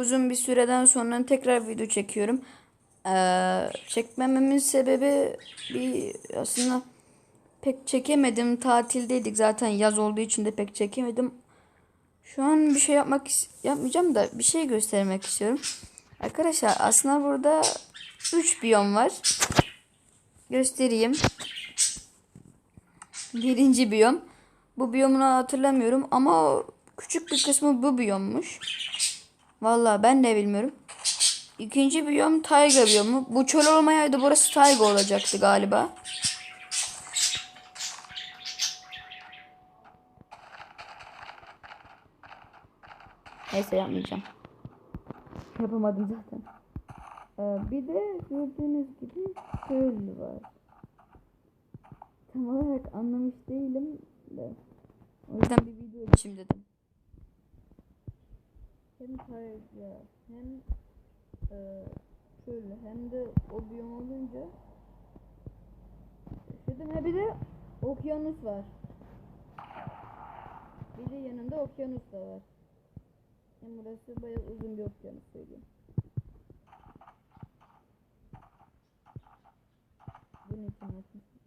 uzun bir süreden sonra tekrar video çekiyorum. Ee, çekmememin sebebi bir aslında pek çekemedim. Tatildeydik zaten yaz olduğu için de pek çekemedim. Şu an bir şey yapmak yapmayacağım da bir şey göstermek istiyorum. Arkadaşlar aslında burada 3 biyom var. Göstereyim. Birinci biyom. Bu biyomunu hatırlamıyorum ama küçük bir kısmı bu biyommuş. Vallahi ben de bilmiyorum. İkinci biyom tayga biyomu. Bu çöl olmayaydı burası tayga olacaktı galiba. Neyse yapmayacağım. Yapamadım zaten. Ee, bir de gördüğünüz gibi çöl var. Tam olarak anlamış değilim de. O yüzden bir video açayım dedim hem kayakla hem e, şöyle hem de o biyom olunca şuradan ha bir de okyanus var. Bir de yanında okyanus da var. Yani burası bayağı uzun bir okyanus söyleyeyim. Bunun için atmıştım.